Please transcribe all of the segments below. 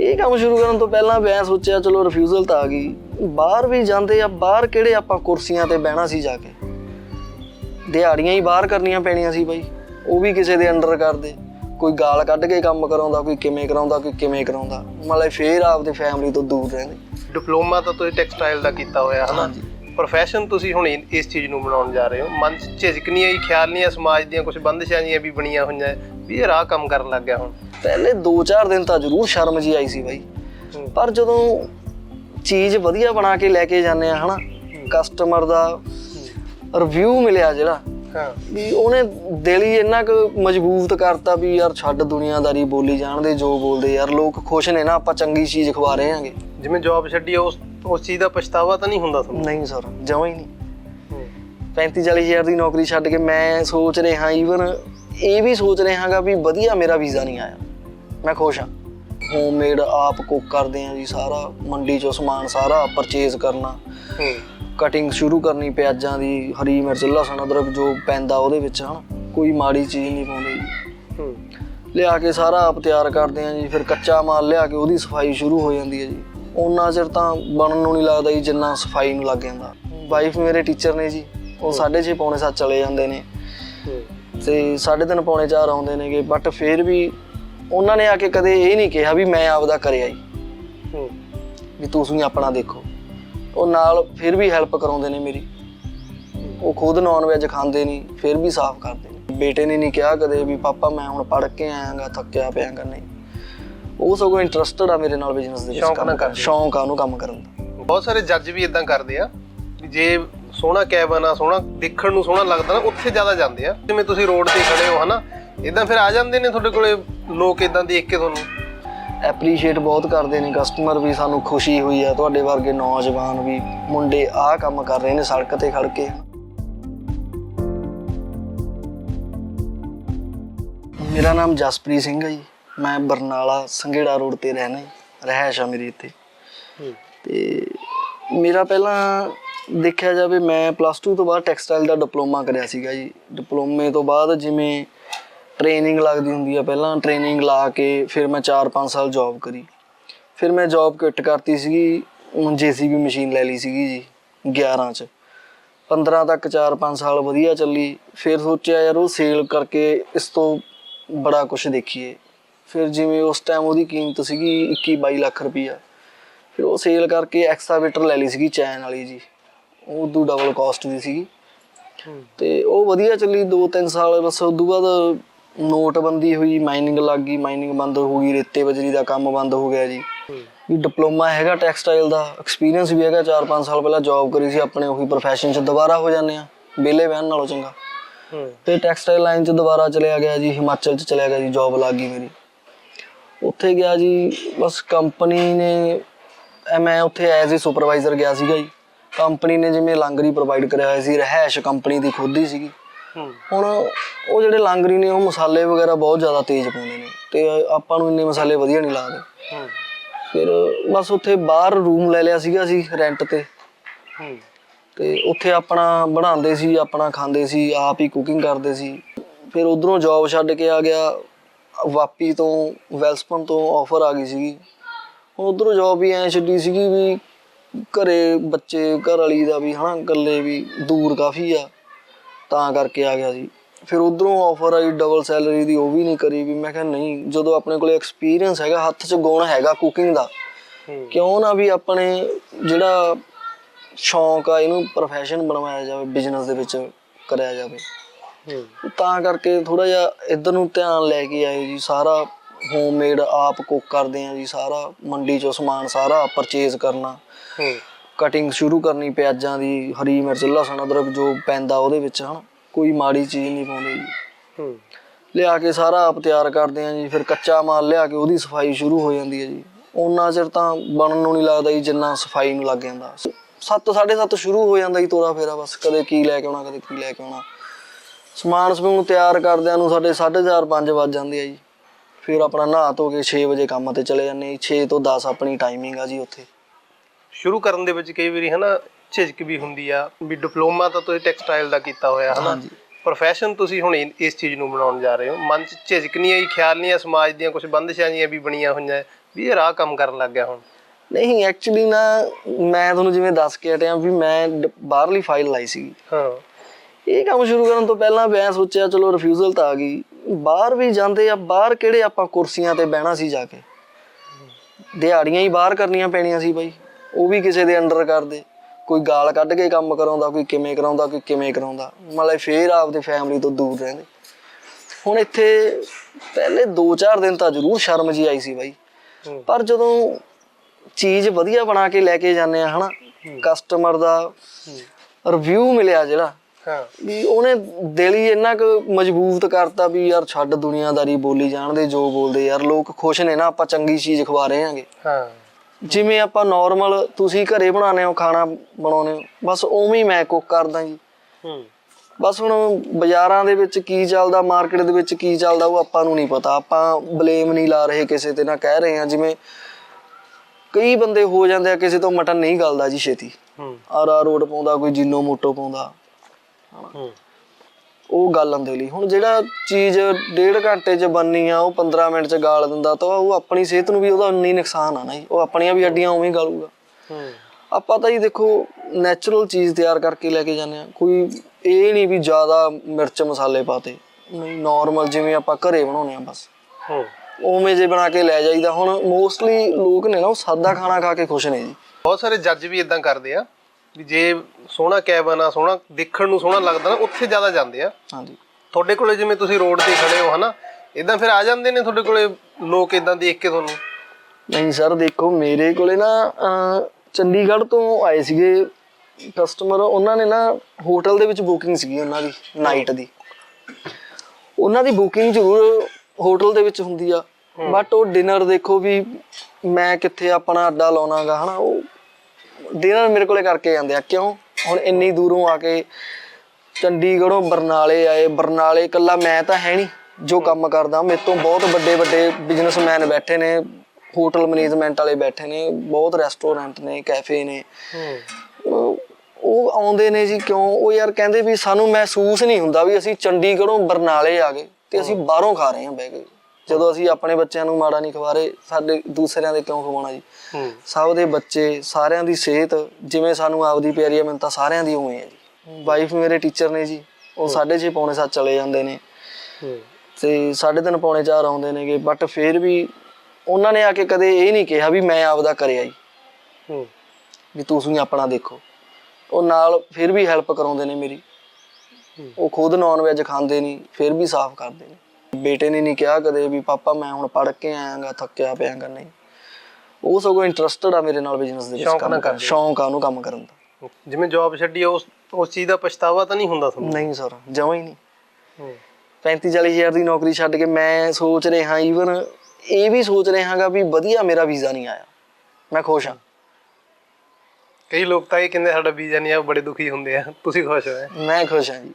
ਇਹ ਕੰਮ ਸ਼ੁਰੂ ਕਰਨ ਤੋਂ ਪਹਿਲਾਂ ਮੈਂ ਸੋਚਿਆ ਚਲੋ ਰਿਫਿਊਜ਼ਲ ਤਾਂ ਆ ਗਈ। ਬਾਹਰ ਵੀ ਜਾਂਦੇ ਆ ਬਾਹਰ ਕਿਹੜੇ ਆਪਾਂ ਕੁਰਸੀਆਂ ਤੇ ਬਹਿਣਾ ਸੀ ਜਾ ਕੇ? ਦਿਹਾੜੀਆਂ ਹੀ ਬਾਹਰ ਕਰਨੀਆਂ ਪੈਣੀਆਂ ਸੀ ਬਾਈ। ਉਹ ਵੀ ਕਿਸੇ ਦੇ ਅੰਡਰ ਕਰਦੇ। ਕੋਈ ਗਾਲ ਕੱਢ ਕੇ ਕੰਮ ਕਰਾਉਂਦਾ ਕੋਈ ਕਿਵੇਂ ਕਰਾਉਂਦਾ ਕੋਈ ਕਿਵੇਂ ਕਰਾਉਂਦਾ। ਮਤਲਬ ਫੇਰ ਆਪਦੇ ਫੈਮਿਲੀ ਤੋਂ ਦੂਰ ਰਹਿੰਦੇ। ਡਿਪਲੋਮਾ ਤਾਂ ਤੁਸੀਂ ਟੈਕਸਟਾਈਲ ਦਾ ਕੀਤਾ ਹੋਇਆ ਹਨਾ? ਹਾਂਜੀ। ਪ੍ਰੋਫੈਸ਼ਨ ਤੁਸੀਂ ਹੁਣ ਇਸ ਚੀਜ਼ ਨੂੰ ਬਣਾਉਣ ਜਾ ਰਹੇ ਹੋ। ਮਨ 'ਚ ਝਿਜਕ ਨਹੀਂ ਆਈ ਖਿਆਲ ਨਹੀਂ ਆ ਸਮਾਜ ਦੀਆਂ ਕੁਝ ਬੰਦਸ਼ਾਂ ਜੀਆਂ ਵੀ ਬਣੀਆਂ ਹੋਈਆਂ ਵੀ ਇਹ ਰਾਹ ਕੰਮ ਕਰਨ ਲੱਗ ਗਿਆ ਹੁਣ। ਪਹਿਲੇ 2-4 ਦਿਨ ਤਾਂ ਜ਼ਰੂਰ ਸ਼ਰਮ ਜੀ ਆਈ ਸੀ ਬਾਈ। ਪਰ ਜਦੋਂ ਚੀਜ਼ ਵਧੀਆ ਬਣਾ ਕੇ ਲੈ ਕੇ ਜਾਂਦੇ ਆ ਹਨਾ ਕਸਟਮਰ ਦਾ ਰਿਵਿਊ ਮਿਲਿਆ ਜਿਹੜਾ ਹਾਂ। ਵੀ ਉਹਨੇ ਦਿਲ ਹੀ ਇੰਨਾ ਕੁ ਮਜ਼ਬੂਤ ਕਰਤਾ ਵੀ ਯਾਰ ਛੱਡ ਦੁਨੀਆਦਾਰੀ ਬੋਲੀ ਜਾਣਦੇ ਜੋ ਬੋਲਦੇ ਯਾਰ ਲੋਕ ਖੁਸ਼ ਨੇ ਨਾ ਆਪਾਂ ਚੰਗੀ ਚੀਜ਼ ਖਵਾ ਰਹੇ ਹਾਂਗੇ ਜਿਵੇਂ ਜੌਬ ਛੱਡੀ ਉਸ ਉਸ ਚੀਜ਼ ਦਾ ਪਛਤਾਵਾ ਤਾਂ ਨਹੀਂ ਹੁੰਦਾ ਤੁਹਾਨੂੰ? ਨਹੀਂ ਸਰ ਜਮਾਂ ਹੀ ਨਹੀਂ। 35 40 ਹਜ਼ਾਰ ਦੀ ਨੌਕਰੀ ਛੱਡ ਕੇ ਮੈਂ ਸੋਚ ਰਿਹਾ ਈਵਨ ਇਹ ਵੀ ਸੋਚ ਰਿਹਾਗਾ ਵੀ ਵਧੀਆ ਮੇਰਾ ਵੀਜ਼ਾ ਨਹੀਂ ਆਇਆ। ਮੈਂ ਖੁਸ਼ ਹਾਂ। ਹੋਮਮੇਡ ਆਪ ਕੁੱਕ ਕਰਦੇ ਆ ਜੀ ਸਾਰਾ ਮੰਡੀ ਚੋਂ ਸਮਾਨ ਸਾਰਾ ਪਰਚੇਜ਼ ਕਰਨਾ। ਕਟਿੰਗ ਸ਼ੁਰੂ ਕਰਨੀ ਪਿਆਜ਼ਾਂ ਦੀ ਹਰੀ ਮਿਰਚ ਲਸਣ ਅਦਰਕ ਜੋ ਪੈਂਦਾ ਉਹਦੇ ਵਿੱਚ ਹਨ ਕੋਈ ਮਾੜੀ ਚੀਜ਼ ਨਹੀਂ ਪਾਉਂਦੇ ਜੀ। ਲਿਆ ਕੇ ਸਾਰਾ ਆਪ ਤਿਆਰ ਕਰਦੇ ਆ ਜੀ ਫਿਰ ਕੱਚਾ ਮਾਲ ਲਿਆ ਕੇ ਉਹਦੀ ਸਫ਼ਾਈ ਸ਼ੁਰੂ ਹੋ ਜਾਂਦੀ ਹੈ ਜੀ। ਉਹਨਾਂ ਚਿਰ ਤਾਂ ਬਣਨ ਨੂੰ ਨਹੀਂ ਲੱਗਦਾ ਜੀ ਜਿੰਨਾ ਸਫ਼ਾਈ ਨੂੰ ਲੱਗ ਜਾਂਦਾ। ਵਾਈਫ ਮੇਰੇ ਟੀਚਰ ਨੇ ਜੀ ਉਹ 6:30 ਪੌਣੇ 7 ਚਲੇ ਜਾਂਦੇ ਨੇ। ਤੇ 3:30 ਪੌਣੇ 4 ਆਉਂਦੇ ਨੇਗੇ ਬਟ ਫਿਰ ਵੀ ਉਹਨਾਂ ਨੇ ਆ ਕੇ ਕਦੇ ਇਹ ਨਹੀਂ ਕਿਹਾ ਵੀ ਮੈਂ ਆਪਦਾ ਕਰਿਆ ਜੀ ਹੂੰ। ਵੀ ਤੁਸੀਂ ਆਪਣਾ ਦੇਖੋ। ਉਹ ਨਾਲ ਫਿਰ ਵੀ ਹੈਲਪ ਕਰਾਉਂਦੇ ਨੇ ਮੇਰੀ। ਉਹ ਖੁਦ ਨਾਨ ਵੈਜ ਖਾਂਦੇ ਨਹੀਂ ਫਿਰ ਵੀ ਸਾਫ਼ ਕਰਦੇ ਨੇ। ਬੇਟੇ ਨੇ ਨਹੀਂ ਕਿਹਾ ਕਦੇ ਵੀ ਪਾਪਾ ਮੈਂ ਹੁਣ ਪੜ੍ਹ ਕੇ ਆਇਆਗਾ ਥੱਕਿਆ ਪਿਆਗਾ। ਨਹੀਂ। ਉਹ ਸਗੋਂ ਇੰਟਰਸਟਡ ਆ ਮੇਰੇ ਨਾਲ ਬਿਜ਼ਨਸ ਦੇ ਵਿੱਚ ਸ਼ੌਂਕ ਕੰਮ ਨਾਲ ਕਰਨ ਕਰਦੇ। ਸ਼ੌਂਕ ਆ ਉਹਨੂੰ ਕੰਮ ਕਰਨ ਦਾ। ਬਹੁਤ ਸਾਰੇ ਜੱਜ ਵੀ ਇਦਾਂ ਕਰਦੇ ਆ ਵੀ ਜੇ ਸੋਹਣਾ ਕੈਬਨ ਆ ਸੋਹਣਾ ਦੇਖਣ ਨੂੰ ਸੋਹਣਾ ਲੱਗਦਾ ਨਾ ਉੱਥੇ ਜ਼ਿਆਦਾ ਜਾਂਦੇ ਆ। ਜਿਵੇਂ ਤੁਸੀਂ ਰੋਡ ਤੇ ਖੜੇ ਹੋ ਹਨਾ? ਇਦਾਂ ਫਿਰ ਆ ਜਾਂਦੇ ਨੇ ਤੁਹਾਡੇ ਕੋਲੇ ਲੋਕ ਇਦਾਂ ਦੇਖ ਕੇ ਤੁਹਾਨੂੰ ਐਪਰੀਸ਼ੀਏਟ ਬਹੁਤ ਕਰਦੇ ਨੇ ਕਸਟਮਰ ਵੀ ਸਾਨੂੰ ਖੁਸ਼ੀ ਹੋਈ ਆ ਤੁਹਾਡੇ ਵਰਗੇ ਨੌਜਵਾਨ ਵੀ ਮੁੰਡੇ ਆਹ ਕੰਮ ਕਰ ਰਹੇ ਨੇ ਸੜਕ ਤੇ ਖੜ ਕੇ। ਮੇਰਾ ਨਾਮ ਜਸਪ੍ਰੀਤ ਸਿੰਘ ਹੈ ਜੀ ਮੈਂ ਬਰਨਾਲਾ ਸੰਘੇੜਾ ਰੋਡ ਤੇ ਰਹਿਣਾ ਜੀ ਰਹਿائش ਆ ਮੇਰੀ ਇੱਥੇ। ਤੇ ਮੇਰਾ ਪਹਿਲਾਂ ਦੇਖਿਆ ਜਾਵੇ ਮੈਂ ਪਲੱਸ 2 ਤੋਂ ਬਾਅਦ ਟੈਕਸਟਾਈਲ ਦਾ ਡਿਪਲੋਮਾ ਕਰਿਆ ਸੀਗਾ ਜੀ। ਡਿਪਲੋਮੇ ਤੋਂ ਬਾਅਦ ਜਿਵੇਂ ਟ੍ਰੇਨਿੰਗ ਲੱਗਦੀ ਹੁੰਦੀ ਆ ਪਹਿਲਾਂ ਟ੍ਰੇਨਿੰਗ ਲਾ ਕੇ ਫਿਰ ਮੈਂ 4-5 ਸਾਲ ਜੌਬ ਕਰੀ। ਫਿਰ ਮੈਂ ਜੌਬ ਕੁਇਟ ਕਰਤੀ ਸੀਗੀ ਜੀਸੀਬੀ ਮਸ਼ੀਨ ਲੈ ਲਈ ਸੀਗੀ ਜੀ 11 ਚ। 15 ਤੱਕ 4-5 ਸਾਲ ਵਧੀਆ ਚੱਲੀ। ਫਿਰ ਸੋਚਿਆ ਯਾਰ ਉਹ ਸੇਲ ਕਰਕੇ ਇਸ ਤੋਂ ਬੜਾ ਕੁਝ ਦੇਖੀਏ। ਫਿਰ ਜਿਵੇਂ ਉਸ ਟਾਈਮ ਉਹਦੀ ਕੀਮਤ ਸੀਗੀ 21-22 ਲੱਖ ਰੁਪਈਆ। ਫਿਰ ਉਹ ਸੇਲ ਕਰਕੇ ਐਕਸਾਵੇਟਰ ਲੈ ਲਈ ਸੀਗੀ ਚੈਨ ਵਾਲੀ ਜੀ। ਉਹ ਉਦੋਂ ਡਬਲ ਕਾਸਟ ਦੀ ਸੀਗੀ। ਤੇ ਉਹ ਵਧੀਆ ਚੱਲੀ 2-3 ਸਾਲ ਬਸ ਉਦੋਂ ਬਾਅਦ ਨੋਟਬੰਦੀ ਹੋਈ ਮਾਈਨਿੰਗ ਲੱਗ ਗਈ ਮਾਈਨਿੰਗ ਬੰਦ ਹੋ ਗਈ ਰੇਤੇ ਬਜਰੀ ਦਾ ਕੰਮ ਬੰਦ ਹੋ ਗਿਆ ਜੀ। ਵੀ ਡਿਪਲੋਮਾ ਹੈਗਾ ਟੈਕਸਟਾਈਲ ਦਾ ਐਕਸਪੀਰੀਅੰਸ ਵੀ ਹੈਗਾ 4-5 ਸਾਲ ਪਹਿਲਾਂ ਜੌਬ ਕਰੀ ਸੀ ਆਪਣੇ ਉਹੀ profession 'ਚ ਦੁਬਾਰਾ ਹੋ ਜਾਂਦੇ ਆ ਬੇਲੇ ਬਹਿਣ ਨਾਲੋਂ ਚੰਗਾ। ਤੇ ਟੈਕਸਟਾਈਲ ਲਾਈਨ 'ਚ ਦੁਬਾਰਾ ਚਲਿਆ ਗਿਆ ਜੀ ਹਿਮਾਚਲ 'ਚ ਚਲਿਆ ਗਿਆ ਜੀ ਜੌਬ ਲੱਗ ਗਈ ਮੇਰੀ। ਉੱਥੇ ਗਿਆ ਜੀ ਬਸ ਕੰਪਨੀ ਨੇ ਮੈਂ ਉੱਥੇ ਐਜ਼ ਅ ਸੁਪਰਵਾਈਜ਼ਰ ਗਿਆ ਸੀਗਾ ਜੀ। ਕੰਪਨੀ ਨੇ ਜਿਵੇਂ ਲੰਗਰੀ ਪ੍ਰੋਵਾਈਡ ਕਰਿਆ ਹੋਇਆ ਸੀ ਰਹਿائش ਕੰਪਨੀ ਦੀ ਖੁਦ ਹੀ ਸੀਗੀ। ਹੁਣ ਉਹ ਜਿਹੜੇ ਲਾਂਗਰੀ ਨੇ ਉਹ ਮਸਾਲੇ ਵਗੈਰਾ ਬਹੁਤ ਜ਼ਿਆਦਾ ਤੇਜ਼ ਪਾਉਂਦੇ ਨੇ ਤੇ ਆਪਾਂ ਨੂੰ ਇੰਨੇ ਮਸਾਲੇ ਵਧੀਆ ਨਹੀਂ ਲੱਗਦੇ। ਫਿਰ ਬਸ ਉੱਥੇ ਬਾਹਰ ਰੂਮ ਲੈ ਲਿਆ ਸੀਗਾ ਸੀ ਰੈਂਟ ਤੇ। ਤੇ ਉੱਥੇ ਆਪਣਾ ਬਣਾਉਂਦੇ ਸੀ ਆਪਣਾ ਖਾਂਦੇ ਸੀ ਆਪ ਹੀ ਕੁਕਿੰਗ ਕਰਦੇ ਸੀ। ਫਿਰ ਉਧਰੋਂ ਜੌਬ ਛੱਡ ਕੇ ਆ ਗਿਆ ਵਾਪੀ ਤੋਂ ਵੈਲਸਪਨ ਤੋਂ ਆਫਰ ਆ ਗਈ ਸੀਗੀ। ਉਧਰੋਂ ਜੌਬ ਵੀ ਐ ਛੱਡੀ ਸੀਗੀ ਵੀ ਘਰੇ ਬੱਚੇ ਘਰ ਵਾਲੀ ਦਾ ਵੀ ਹਨਾ ਇਕੱਲੇ ਵੀ ਦੂਰ ਕਾਫੀ ਆ। ਤਾਂ ਕਰਕੇ ਆ ਗਿਆ ਸੀ। ਫਿਰ ਉਧਰੋਂ ਆਫਰ ਆਈ ਡਬਲ ਸੈਲਰੀ ਦੀ ਉਹ ਵੀ ਨਹੀਂ ਕਰੀ ਵੀ। ਮੈਂ ਕਿਹਾ ਨਹੀਂ ਜਦੋਂ ਆਪਣੇ ਕੋਲੇ ਐਕਸਪੀਰੀਅੰਸ ਹੈਗਾ ਹੱਥ 'ਚ ਗੁਣ ਹੈਗਾ ਕੁਕਿੰਗ ਦਾ ਕਿਉਂ ਨਾ ਵੀ ਆਪਣੇ ਜਿਹੜਾ ਸ਼ੌਂਕ ਆ ਇਹਨੂੰ ਪ੍ਰੋਫੈਸ਼ਨ ਬਣਵਾਇਆ ਜਾਵੇ ਬਿਜ਼ਨਸ ਦੇ ਵਿੱਚ ਕਰਿਆ ਜਾਵੇ। ਤਾਂ ਕਰਕੇ ਥੋੜਾ ਜਿਹਾ ਇਧਰ ਨੂੰ ਧਿਆਨ ਲੈ ਕੇ ਆਏ ਜੀ। ਸਾਰਾ ਹੋਮਮੇਡ ਆਪ ਕੁੱਕ ਕਰਦੇ ਆ ਜੀ। ਸਾਰਾ ਮੰਡੀ ਚੋਂ ਸਮਾਨ ਸਾਰਾ ਪਰਚੇਜ਼ ਕਰਨਾ। ਕਟਿੰਗ ਸ਼ੁਰੂ ਕਰਨੀ ਪਿਆਜ਼ਾਂ ਦੀ ਹਰੀ ਮਿਰਚ ਲਸਣ ਅਦਰਕ ਜੋ ਪੈਂਦਾ ਉਹਦੇ ਵਿੱਚ ਹਨ। ਕੋਈ ਮਾੜੀ ਚੀਜ਼ ਨਹੀਂ ਪਾਉਂਦੇ ਜੀ। ਹੂੰ। ਲਿਆ ਕੇ ਸਾਰਾ ਆਪ ਤਿਆਰ ਕਰਦੇ ਆ ਜੀ ਫਿਰ ਕੱਚਾ ਮਾਲ ਲਿਆ ਕੇ ਉਹਦੀ ਸਫ਼ਾਈ ਸ਼ੁਰੂ ਹੋ ਜਾਂਦੀ ਹੈ ਜੀ। ਉਹਨਾਂ ਚਿਰ ਤਾਂ ਬਣਨ ਨੂੰ ਨਹੀਂ ਲੱਗਦਾ ਜੀ ਜਿੰਨਾ ਸਫ਼ਾਈ ਨੂੰ ਲੱਗ ਜਾਂਦਾ। 7 7:30 ਸ਼ੁਰੂ ਹੋ ਜਾਂਦਾ ਜੀ ਤੋਰਾ ਫੇਰਾ ਬਸ ਕਦੇ ਕੀ ਲੈ ਕੇ ਆਉਣਾ ਕਦੇ ਕੀ ਲੈ ਕੇ ਆਉਣਾ। ਸਮਾਨ ਸਮੂਨ ਤਿਆਰ ਕਰਦਿਆਂ ਨੂੰ ਸਾਡੇ 4:30 5 ਵੱਜ ਜਾਂਦੇ ਆ ਜੀ। ਫਿਰ ਆਪਣਾ ਨਹਾ ਧੋ ਕੇ 6 ਵਜੇ ਕੰਮ ਤੇ ਚਲੇ ਜਾਂਦੇ ਜੀ। 6 ਤੋਂ 10 ਆਪਣੀ ਟਾਈਮਿੰਗ ਆ ਜੀ ਉੱਥੇ। ਸ਼ੁਰੂ ਕਰਨ ਦੇ ਵਿੱਚ ਕਈ ਵਾਰੀ ਹਨਾ ਝਿਜਕ ਵੀ ਹੁੰਦੀ ਆ ਵੀ ਡਿਪਲੋਮਾ ਤਾਂ ਤੁਸੀਂ ਟੈਕਸਟਾਈਲ ਦਾ ਕੀਤਾ ਹੋਇਆ ਹਨਾ? ਹਾਂਜੀ। ਪ੍ਰੋਫੈਸ਼ਨ ਤੁਸੀਂ ਹੁਣ ਇਸ ਚੀਜ਼ ਨੂੰ ਬਣਾਉਣ ਜਾ ਰਹੇ ਹੋ। ਮਨ 'ਚ ਝਿਜਕ ਨਹੀਂ ਆਈ ਖਿਆਲ ਨਹੀਂ ਆ ਸਮਾਜ ਦੀਆਂ ਕੁਝ ਬੰਦਸ਼ਾਂ ਜੀਆਂ ਵੀ ਬਣੀਆਂ ਹੋਈਆਂ ਵੀ ਇਹ ਰਾਹ ਕੰਮ ਕਰਨ ਲੱਗ ਗਿਆ ਹੁਣ। ਨਹੀਂ ਐਕਚੁਅਲੀ ਨਾ ਮੈਂ ਤੁਹਾਨੂੰ ਜਿਵੇਂ ਦੱਸ ਕੇ ਹਟਿਆ ਵੀ ਮੈਂ ਡ- ਬਾਹਰਲੀ ਫਾਈਲ ਲਾਈ ਸੀ। ਹਾਂ। ਇਹ ਕੰਮ ਸ਼ੁਰੂ ਕਰਨ ਤੋਂ ਪਹਿਲਾਂ ਮੈਂ ਸੋਚਿਆ ਚਲੋ ਰਿਫਿਊਜ਼ਲ ਤਾਂ ਆ ਗਈ। ਬਾਹਰ ਵੀ ਜਾਂਦੇ ਆ ਬਾਹਰ ਕਿਹੜੇ ਆਪਾਂ ਕੁਰਸੀਆਂ ਤੇ ਬਹਿਣਾ ਸੀ ਜਾ ਕੇ? ਦਿਹਾੜੀਆਂ ਹੀ ਬਾਹਰ ਕਰਨੀਆਂ ਪੈਣੀਆਂ ਸੀ ਬਾਈ। ਉਹ ਵੀ ਕਿਸੇ ਦੇ ਅੰਡਰ ਕਰਦੇ ਕੋਈ ਗਾਲ ਕੱਢ ਕੇ ਕੰਮ ਕਰਾਉਂਦਾ ਕੋਈ ਕਿਵੇਂ ਕਰਾਉਂਦਾ ਕੋਈ ਕਿਵੇਂ ਕਰਾਉਂਦਾ। ਮਤਲਬ ਫੇਰ ਆਪਦੇ ਫੈਮਿਲੀ ਤੋਂ ਦੂਰ ਰਹਿੰਦੇ। ਹੁਣ ਇੱਥੇ ਪਹਿਲੇ 2-4 ਦਿਨ ਤਾਂ ਜ਼ਰੂਰ ਸ਼ਰਮ ਜੀ ਆਈ ਸੀ ਬਾਈ। ਪਰ ਜਦੋਂ ਚੀਜ਼ ਵਧੀਆ ਬਣਾ ਕੇ ਲੈ ਕੇ ਜਾਂਦੇ ਆ ਹਨਾ ਕਸਟਮਰ ਦਾ ਰਿਵਿਊ ਮਿਲਿਆ ਜਿਹੜਾ ਹਾਂ। ਵੀ ਉਹਨੇ ਦਿਲ ਹੀ ਇੰਨਾ ਕੁ ਮਜ਼ਬੂਤ ਕਰਤਾ ਵੀ ਯਾਰ ਛੱਡ ਦੁਨੀਆਦਾਰੀ ਬੋਲੀ ਜਾਣਦੇ ਜੋ ਬੋਲਦੇ ਯਾਰ ਲੋਕ ਖੁਸ਼ ਨੇ ਨਾ ਆਪਾਂ ਚੰਗੀ ਚੀਜ਼ ਖਵਾ ਰਹੇ ਹਾਂਗੇ। ਹਾਂ। ਜਿਵੇਂ ਆਪਾਂ ਨਾਰਮਲ ਤੁਸੀਂ ਘਰੇ ਬਣਾਉਂਦੇ ਹੋ ਖਾਣਾ ਬਣਾਉਂਦੇ ਹੋ ਬਸ ਉਵੇਂ ਹੀ ਮੈਂ ਕੁੱਕ ਕਰਦਾ ਜੀ। ਹੂੰ। ਬਸ ਹੁਣ ਬਾਜ਼ਾਰਾਂ ਦੇ ਵਿੱਚ ਕੀ ਚੱਲਦਾ ਮਾਰਕੀਟ ਦੇ ਵਿੱਚ ਕੀ ਚੱਲਦਾ ਉਹ ਆਪਾਂ ਨੂੰ ਨਹੀਂ ਪਤਾ। ਆਪਾਂ ਬਲੇਮ ਨਹੀਂ ਲਾ ਰਹੇ ਕਿਸੇ ਤੇ ਨਾ ਕਹਿ ਰਹੇ ਹਾਂ। ਜਿਵੇਂ ਕਈ ਬੰਦੇ ਹੋ ਜਾਂਦੇ ਆ ਕਿਸੇ ਤੋਂ ਮਟਨ ਨਹੀਂ ਗਲਦਾ ਜੀ ਛੇਤੀ। ਹੂੰ। ਆਰਾ ਰੋਡ ਪਾਉਂਦਾ ਕੋਈ ਜਿੰਨੋ ਮੋਟੋ ਪਾਉਂਦਾ। ਹੂੰ। ਉਹ ਗੱਲ ਆਂਦੇ ਲਈ। ਹੁਣ ਜਿਹੜਾ ਚੀਜ਼ ਡੇਢ ਘੰਟੇ 'ਚ ਬੰਨੀ ਆ ਉਹ 15 ਮਿੰਟ 'ਚ ਗਾਲ ਦਿੰਦਾ ਤਾਂ ਉਹ ਆਪਣੀ ਸਿਹਤ ਨੂੰ ਵੀ ਉਹਦਾ ਉਨੀ ਨੁਕਸਾਨ ਆ ਨਾ ਜੀ। ਉਹ ਆਪਣੀਆਂ ਵੀ ਹੱਡੀਆਂ ਉਵੇਂ ਹੀ ਗਾਲੂਗਾ। ਹੂੰ। ਆਪਾਂ ਤਾਂ ਜੀ ਦੇਖੋ ਨੈਚੁਰਲ ਚੀਜ਼ ਤਿਆਰ ਕਰਕੇ ਲੈ ਕੇ ਜਾਂਦੇ ਆ। ਕੋਈ ਇਹ ਨਹੀਂ ਵੀ ਜ਼ਿਆਦਾ ਮਿਰਚ ਮਸਾਲੇ ਪਾਤੇ। ਨਹੀਂ ਨਾਰਮਲ ਜਿਵੇਂ ਆਪਾਂ ਘਰੇ ਬਣਾਉਂਦੇ ਆ ਬਸ। ਹੂੰ। ਉਵੇਂ ਜੇ ਬਣਾ ਕੇ ਲੈ ਜਾਈਦਾ। ਹੁਣ ਮੋਸਟਲੀ ਲੋਕ ਨੇ ਨਾ ਉਹ ਸਾਦਾ ਖਾਣਾ ਖਾ ਕੇ ਖੁਸ਼ ਨੇ ਜੀ। ਬਹੁਤ ਸਾਰੇ ਜੱਜ ਵੀ ਇਦਾਂ ਕਰਦੇ ਆ। ਵੀ ਜੇ ਸੋਹਣਾ ਕੈਬਨ ਆ ਸੋਹਣਾ ਦੇਖਣ ਨੂੰ ਸੋਹਣਾ ਲੱਗਦਾ ਨਾ ਉੱਥੇ ਜ਼ਿਆਦਾ ਜਾਂਦੇ ਆ। ਹਾਂਜੀ। ਤੁਹਾਡੇ ਕੋਲੇ ਜਿਵੇਂ ਤੁਸੀਂ ਰੋਡ ਤੇ ਖੜੇ ਹੋ ਹਨਾ ਇਦਾਂ ਫਿਰ ਆ ਜਾਂਦੇ ਨੇ ਤੁਹਾਡੇ ਕੋਲੇ ਲੋਕ ਇਦਾਂ ਦੇਖ ਕੇ ਤੁਹਾਨੂੰ? ਨਹੀਂ ਸਰ ਦੇਖੋ ਮੇਰੇ ਕੋਲੇ ਨਾ ਚੰਡੀਗੜ੍ਹ ਤੋਂ ਆਏ ਸੀਗੇ ਕਸਟਮਰ ਉਹਨਾਂ ਨੇ ਨਾ ਹੋਟਲ ਦੇ ਵਿੱਚ ਬੁਕਿੰਗ ਸੀਗੀ ਉਹਨਾਂ ਦੀ ਨਾਈਟ ਦੀ। ਉਹਨਾਂ ਦੀ ਬੁਕਿੰਗ ਜ਼ਰੂਰ ਹੋਟਲ ਦੇ ਵਿੱਚ ਹੁੰਦੀ ਆ ਬਟ ਉਹ ਡਿਨਰ ਦੇਖੋ ਵੀ ਮੈਂ ਕਿੱਥੇ ਆਪਣਾ ਅੱਡਾ ਲਾਉਣਾਗਾ ਹਨਾ ਉਹ ਡਿਨਰ ਮੇਰੇ ਕੋਲੇ ਕਰਕੇ ਜਾਂਦੇ ਆ। ਕਿਉਂ? ਹੁਣ ਇੰਨੀ ਦੂਰੋਂ ਆ ਕੇ ਚੰਡੀਗੜ੍ਹੋਂ ਬਰਨਾਲੇ ਆਏ। ਬਰਨਾਲੇ ਇਕੱਲਾ ਮੈਂ ਤਾਂ ਹੈ ਨਹੀਂ ਜੋ ਕੰਮ ਕਰਦਾ। ਮੇਰੇ ਤੋਂ ਬਹੁਤ ਵੱਡੇ ਵੱਡੇ ਬਿਜ਼ਨਸਮੈਨ ਬੈਠੇ ਨੇ ਹੋਟਲ ਮੈਨੇਜਮੈਂਟ ਵਾਲੇ ਬੈਠੇ ਨੇ ਬਹੁਤ ਰੈਸਟੋਰੈਂਟ ਨੇ ਕੈਫੇ ਨੇ। ਉਹ ਆਉਂਦੇ ਨੇ ਜੀ ਕਿਉਂ? ਉਹ ਯਾਰ ਕਹਿੰਦੇ ਵੀ ਸਾਨੂੰ ਮਹਿਸੂਸ ਨਹੀਂ ਹੁੰਦਾ ਵੀ ਅਸੀਂ ਚੰਡੀਗੜ੍ਹੋਂ ਬਰਨਾਲੇ ਆ ਗਏ ਤੇ ਅਸੀਂ ਬਾਹਰੋਂ ਖਾ ਰਹੇ ਹਾਂ ਬਹਿ ਕੇ। ਜਦੋਂ ਅਸੀਂ ਆਪਣੇ ਬੱਚਿਆਂ ਨੂੰ ਮਾੜਾ ਨਹੀਂ ਖਵਾ ਰਹੇ ਸਾਡੇ ਦੂਸਰਿਆਂ ਦੇ ਕਿਉਂ ਖਵਾਉਣਾ ਜੀ? ਸਭ ਦੇ ਬੱਚੇ ਸਾਰਿਆਂ ਦੀ ਸਿਹਤ ਜਿਵੇਂ ਸਾਨੂੰ ਆਪਦੀ ਪਿਆਰੀ ਹੈ ਮੈਨੂੰ ਤਾਂ ਸਾਰਿਆਂ ਦੀ ਉਵੇਂ ਹੈ ਜੀ। ਵਾਈਫ ਮੇਰੇ ਟੀਚਰ ਨੇ ਜੀ ਉਹ 6:30 ਪੌਣੇ 7 ਚਲੇ ਜਾਂਦੇ ਨੇ। ਤੇ 3:30 ਪੌਣੇ 4 ਆਉਂਦੇ ਨੇਗੇ ਬਟ ਫਿਰ ਵੀ ਉਹਨਾਂ ਨੇ ਆ ਕੇ ਕਦੇ ਇਹ ਨਹੀਂ ਕਿਹਾ ਵੀ ਮੈਂ ਆਪਦਾ ਕਰਿਆ ਜੀ। ਵੀ ਤੁਸੀਂ ਆਪਣਾ ਦੇਖੋ। ਉਹ ਨਾਲ ਫਿਰ ਵੀ ਹੈਲਪ ਕਰਾਉਂਦੇ ਨੇ ਮੇਰੀ। ਉਹ ਖੁਦ ਨਾਨ ਵੈਜ ਖਾਂਦੇ ਨਹੀਂ ਫਿਰ ਵੀ ਸਾਫ਼ ਕਰਦੇ ਨੇ। ਬੇਟੇ ਨੇ ਨਹੀਂ ਕਿਹਾ ਕਦੇ ਵੀ ਪਾਪਾ ਮੈਂ ਹੁਣ ਪੜ੍ਹ ਕੇ ਆਇਆਗਾ ਥੱਕਿਆ ਪਿਆਗਾ। ਨਹੀਂ। ਉਹ ਸਗੋਂ ਇੰਟਰਸਟਡ ਆ ਮੇਰੇ ਨਾਲ ਬਿਜ਼ਨਸ ਦੇ ਵਿੱਚ ਕੰਮ ਕਰ ਕਰਦੇ ਆ। ਸ਼ੌਂਕ ਆ ਉਹਨੂੰ ਕੰਮ ਕਰਨ ਦਾ। ਜਿਵੇਂ ਜੌਬ ਛੱਡੀ ਉਸ ਉਸ ਚੀਜ਼ ਦਾ ਪਛਤਾਵਾ ਤਾਂ ਨਹੀਂ ਹੁੰਦਾ ਤੁਹਾਨੂੰ? ਨਹੀਂ ਸਰ ਜਮਾਂ ਹੀ ਨਹੀਂ। ਹੂੰ। 35 40 ਹਜ਼ਾਰ ਦੀ ਨੌਕਰੀ ਛੱਡ ਕੇ ਮੈਂ ਸੋਚ ਰਿਹਾ ਈਵਨ ਇਹ ਵੀ ਸੋਚ ਰਿਹਾਗਾ ਵੀ ਵਧੀਆ ਮੇਰਾ ਵੀਜ਼ਾ ਨਹੀਂ ਆਇਆ। ਮੈਂ ਖੁਸ਼ ਹਾਂ। ਕਈ ਲੋਕ ਤਾਂ ਇਹ ਕਹਿੰਦੇ ਸਾਡਾ ਵੀਜ਼ਾ ਨਹੀਂ ਆ ਬੜੇ ਦੁਖੀ ਹੁੰਦੇ ਆ। ਤੁਸੀਂ ਖੁਸ਼ ਹੋਏ ਮੈਂ ਖੁਸ਼ ਹਾਂ ਜੀ।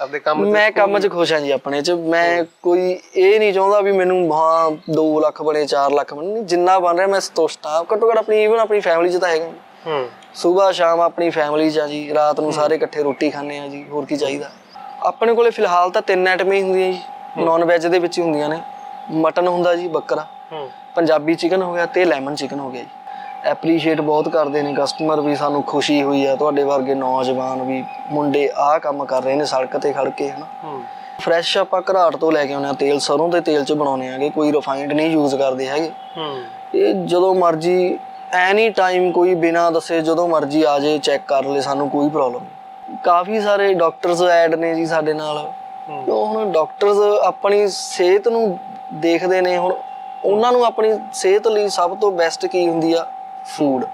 ਆਪਦੇ ਕੰਮ ਮੈਂ ਕੰਮ 'ਚ ਖੁਸ਼ ਹਾਂ ਜੀ ਆਪਣੇ 'ਚ। ਮੈਂ ਕੋਈ ਇਹ ਨਹੀਂ ਚਾਹੁੰਦਾ ਵੀ ਮੈਨੂੰ ਹਾਂ 2 ਲੱਖ ਬਣੇ 4 ਲੱਖ ਬਣੇ। ਨਹੀਂ, ਜਿੰਨਾ ਬਣ ਰਿਹਾ ਮੈਂ ਸੰਤੁਸ਼ਟ ਹਾਂ। ਘੱਟੋ ਘੱਟ ਆਪਣੀ ਈਵਨ ਆਪਣੀ ਫੈਮਿਲੀ 'ਚ ਤਾਂ ਹੈਗਾ। ਹੂੰ। ਸਵੇਰ ਸ਼ਾਮ ਆਪਣੀ ਫੈਮਿਲੀ 'ਚ ਆ ਜੀ। ਰਾਤ ਨੂੰ ਸਾਰੇ ਇਕੱਠੇ ਰੋਟੀ ਖਾਂਦੇ ਆ ਜੀ। ਹੋਰ ਕੀ ਚਾਹੀਦਾ? ਆਪਣੇ ਕੋਲੇ ਫਿਲਹਾਲ ਤਾਂ ਤਿੰਨ ਆਈਟਮਾਂ ਹੀ ਹੁੰਦੀਆਂ ਜੀ। ਨਾਨ ਵੈਜ ਦੇ ਵਿੱਚ ਹੀ ਹੁੰਦੀਆਂ ਨੇ। ਮਟਨ ਹੁੰਦਾ ਜੀ ਬੱਕਰਾ। ਹੂੰ। ਪੰਜਾਬੀ ਚਿਕਨ ਹੋ ਗਿਆ ਤੇ ਲੈਮਨ ਚਿਕਨ ਹੋ ਗਿਆ ਜੀ। ਐਪਰੀਸ਼ੀਏਟ ਬਹੁਤ ਕਰਦੇ ਨੇ ਕਸਟਮਰ ਵੀ ਸਾਨੂੰ ਖੁਸ਼ੀ ਹੋਈ ਆ ਤੁਹਾਡੇ ਵਰਗੇ ਨੌਜਵਾਨ ਵੀ ਮੁੰਡੇ ਆਹ ਕੰਮ ਕਰ ਰਹੇ ਨੇ ਸੜਕ ਤੇ ਖੜ ਕੇ ਹਨਾ? ਫਰੈਸ਼ ਆਪਾਂ ਘਰਾਟ ਤੋਂ ਲੈ ਕੇ ਆਉਂਦੇ ਆ ਤੇਲ ਸਰੋਂ ਦੇ ਤੇਲ ਚ ਬਣਾਉਂਦੇ ਆਗੇ ਕੋਈ ਰਿਫਾਈਨਡ ਨਹੀਂ ਯੂਜ਼ ਕਰਦੇ ਹੈਗੇ। ਇਹ ਜਦੋਂ ਮਰਜ਼ੀ ਐਨੀ ਟਾਈਮ ਕੋਈ ਬਿਨਾ ਦੱਸੇ ਜਦੋਂ ਮਰਜ਼ੀ ਆ ਜੇ ਚੈੱਕ ਕਰ ਲੈ ਸਾਨੂੰ ਕੋਈ ਪ੍ਰੋਬਲਮ ਕਾਫੀ ਸਾਰੇ ਡਾਕਟਰਸ ਐਡ ਨੇ ਜੀ ਸਾਡੇ ਨਾਲ। ਹੁਣ ਡਾਕਟਰਸ ਆਪਣੀ ਸਿਹਤ ਨੂੰ ਦੇਖਦੇ ਨੇ ਹੁਣ ਉਹਨਾਂ ਨੂੰ ਆਪਣੀ ਸਿਹਤ ਲਈ ਸਭ ਤੋਂ ਬੈਸਟ ਕੀ ਹੁੰਦੀ ਆ? ਫੂਡ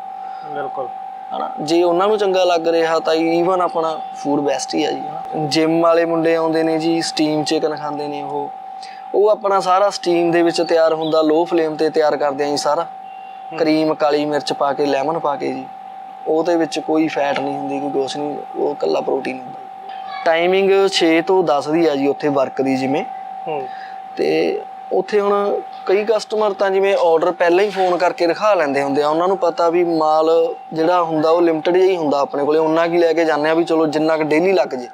ਬਿਲਕੁਲ। ਹਨਾ? ਜੇ ਉਹਨਾਂ ਨੂੰ ਚੰਗਾ ਲੱਗ ਰਿਹਾ ਤਾਂ ਈਵਨ ਆਪਣਾ ਫੂਡ ਬੈਸਟ ਹੀ ਆ ਜੀ ਜਿਮ ਵਾਲੇ ਮੁੰਡੇ ਆਉਂਦੇ ਨੇ ਜੀ ਸਟੀਮ ਚਿਕਨ ਖਾਂਦੇ ਨੇ ਉਹ। ਉਹ ਆਪਣਾ ਸਾਰਾ ਸਟੀਮ ਦੇ ਵਿੱਚ ਤਿਆਰ ਹੁੰਦਾ ਲੋ ਫਲੇਮ ਤੇ ਤਿਆਰ ਕਰਦੇ ਆ ਜੀ ਸਾਰਾ। ਕਰੀਮ ਕਾਲੀ ਮਿਰਚ ਪਾ ਕੇ ਲੈਮਨ ਪਾ ਕੇ ਜੀ। ਉਹਦੇ ਵਿੱਚ ਕੋਈ ਫੈਟ ਨਹੀਂ ਹੁੰਦੀ ਕੋਈ ਕੁਛ ਨਹੀਂ ਉਹ ਕੱਲਾ ਪ੍ਰੋਟੀਨ ਹੁੰਦਾ ਟਾਈਮਿੰਗ 6 ਤੋਂ 10 ਦੀ ਆ ਜੀ ਉੱਥੇ ਵਰਕ ਦੀ ਜਿਵੇਂ। ਹੂੰ। ਤੇ ਉੱਥੇ ਹੁਣ ਕਈ ਕਸਟਮਰ ਤਾਂ ਜਿਵੇਂ ਆਰਡਰ ਪਹਿਲਾਂ ਹੀ ਫੋਨ ਕਰਕੇ ਰਖਾ ਲੈਂਦੇ ਹੁੰਦੇ ਆ। ਉਹਨਾਂ ਨੂੰ ਪਤਾ ਵੀ ਮਾਲ ਜਿਹੜਾ ਹੁੰਦਾ ਉਹ ਲਿਮਟਿਡ ਜਿਹਾ ਹੀ ਹੁੰਦਾ ਆਪਣੇ ਕੋਲੇ। ਉਹਨਾਂ ਕੀ ਲੈ ਕੇ ਜਾਂਦੇ ਆ ਵੀ ਚਲੋ ਜਿੰਨਾ ਕੁ ਡੇਲੀ ਲੱਗ ਜੇ।